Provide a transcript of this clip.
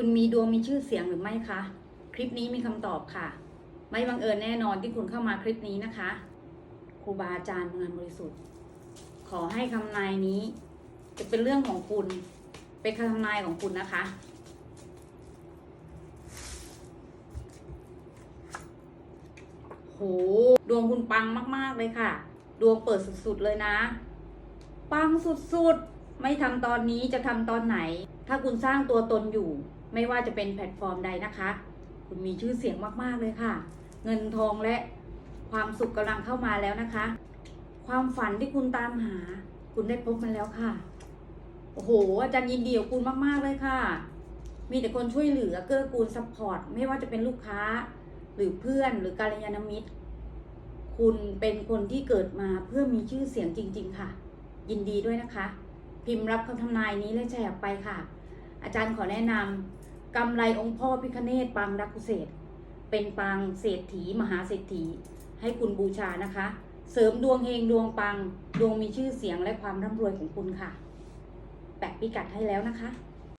คุณมีดวงมีชื่อเสียงหรือไม่คะ คลิปนี้มีคำตอบค่ะ ไม่บังเอิญแน่นอนที่คุณเข้ามาคลิปนี้นะคะ ครูบาอาจารย์พลังานบริสุทธิ์ ขอให้คำนายนี้ จะเป็นเรื่องของคุณ เป็นคำทำนายของคุณนะคะโหดวงคุณปังมาก ๆ เลยค่ะ ดวงเปิดสุด ๆ เลยนะ ปังสุด ๆ ไม่ทำตอนนี้จะทำตอนไหน ถ้าคุณสร้างตัวตนอยู่ ไม่ว่าจะเป็นแพลตฟอร์มใดนะคะ คุณมีชื่อเสียงมากๆเลยค่ะ เงินทองและความสุขกำลังเข้ามาแล้วนะคะ ความฝันที่คุณตามหา คุณได้พบมันแล้วค่ะ โอ้โห อาจารย์ยินดีกับคุณมากๆเลยค่ะ มีแต่คนช่วยเหลือเกื้อกูลซัพพอร์ตไม่ว่าจะเป็นลูกค้า หรือเพื่อนหรือการยานมิตร คุณเป็นคนที่เกิดมาเพื่อมีชื่อเสียงจริง ๆ ค่ะ ยินดีด้วยนะคะ พิมพ์รับคำทำนายนี้และแชร์ออกไปค่ะ อาจารย์ขอแนะนำกำไรองค์พ่อพิคเนตปางรักกุเศษ เป็นปางเศรษฐีมหาเศรษฐี ให้คุณบูชานะคะ เสริมดวงเฮงดวงปัง ดวงมีชื่อเสียงและความร่ำรวยของคุณค่ะ แปะพิกัดให้แล้วนะคะ